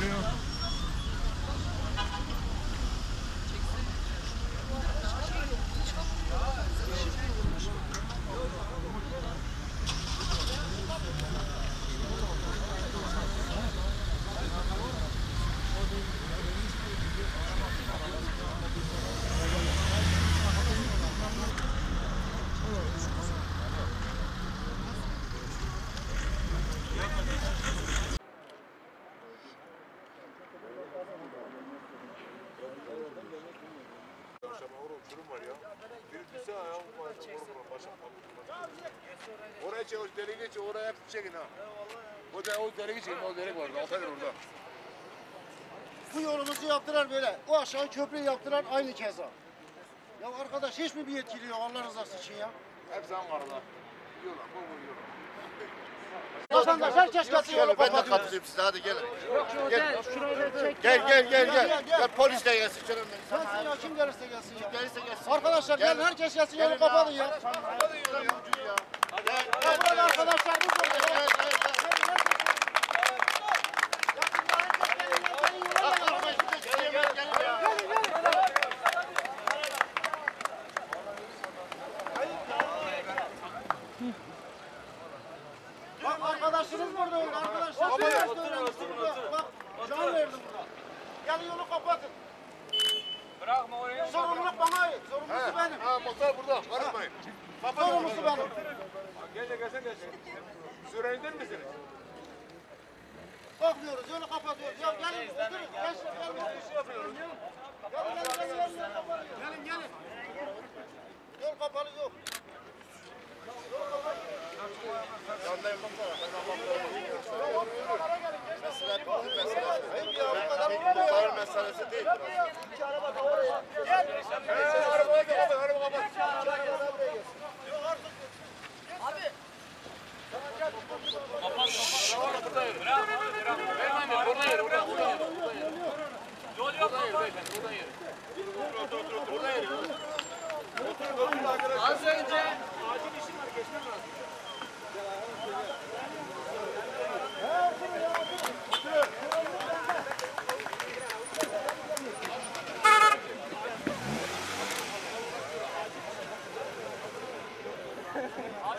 Valeu. Var. Başım Oraya çek, o deliği geç, oraya hep çekin ha. O da o deliği çekin, o delik var. Altta orada. Bu yolumuzu yaptılar böyle. O aşağı köprüyü yaptılar aynı keza. Ya arkadaş hiç mi bir yetkili yok Allah rızası için ya? Ankara'da. Yiyorlar, bol bol yiyorlar. Vatandaş herkes gelsin yolu Ben de katılayım size hadi gelin. Da çek. Gel gel gel Gel, gel. gel. Polis de gelsin canım. Sensin ya kim gelirse gelsin ya. Gelirse gelsin. Arkadaşlar Gel. gelin herkes gelsin yolu kapatın ya. Yürü ya. Burada arkadaşlar bu burada. gel ya. gel. Gel gel gel ya. Bak arkadaşınız burada öyle arkadaşlar. Baba ya. Bak can verdim burada. Gelin yolu kapatın. Bırakma oraya. Sorumluluk bana ait. Sorumlusu benim. Ha motor burada, karışmayın. Sorumlusu benim. Gel de gelsene gelsin. Sürenizden misiniz? Bakmıyoruz yolu kapatıyoruz. Ya gelin oturun. Gelin. Bir şey yapıyoruz. Gelin gelin gelin. Gelin kapalı. Gelin gelin. Az önce Abi Galip abi bırakma bırakma.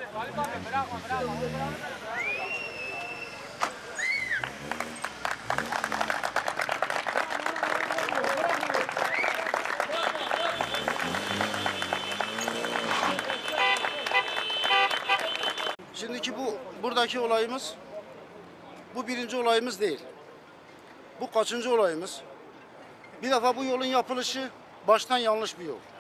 Şimdiki bu buradaki olayımız bu birinci olayımız değil. Bu kaçıncı olayımız? Bir defa bu yolun yapılışı baştan yanlış bir yol.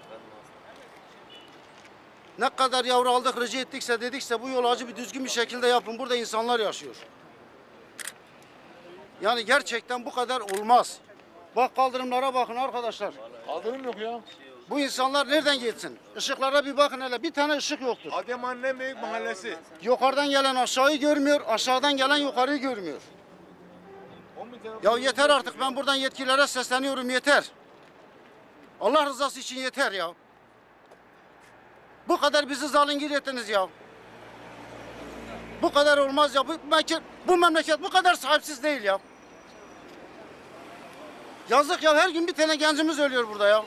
Ne kadar yavru aldık, rica ettikse dedikse bu yol acı bir düzgün bir şekilde yapın. Burada insanlar yaşıyor. Yani gerçekten bu kadar olmaz. Bak kaldırımlara bakın arkadaşlar. Kaldırım yok ya. Bu insanlar nereden geçsin? Işıklara bir bakın hele. Bir tane ışık yoktur. Adem Anne Büyük Mahallesi. Yukarıdan gelen aşağıyı görmüyor, aşağıdan gelen yukarıyı görmüyor. 10 bin tane Ya yeter artık ben buradan yetkililere sesleniyorum yeter. Allah rızası için yeter ya. Bu kadar bizi zalingir ettiniz ya. Bu kadar olmaz ya. Bu memleket, bu memleket bu kadar sahipsiz değil ya. Yazık ya her gün bir tane gencimiz ölüyor burada ya.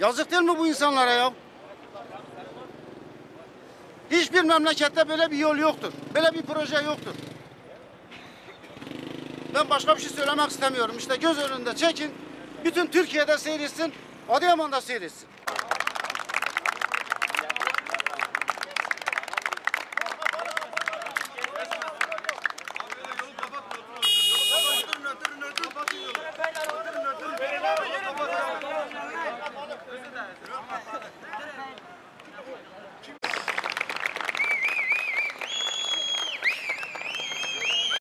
Yazık değil mi bu insanlara ya? Hiçbir memlekette böyle bir yol yoktur. Böyle bir proje yoktur. Ben başka bir şey söylemek istemiyorum. İşte göz önünde çekin. Bütün Türkiye'de seyretsin. Adıyaman'da seyretsin.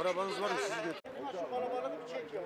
Arabanız var mı sizi götür. Şu kalabalığı bir çek ya.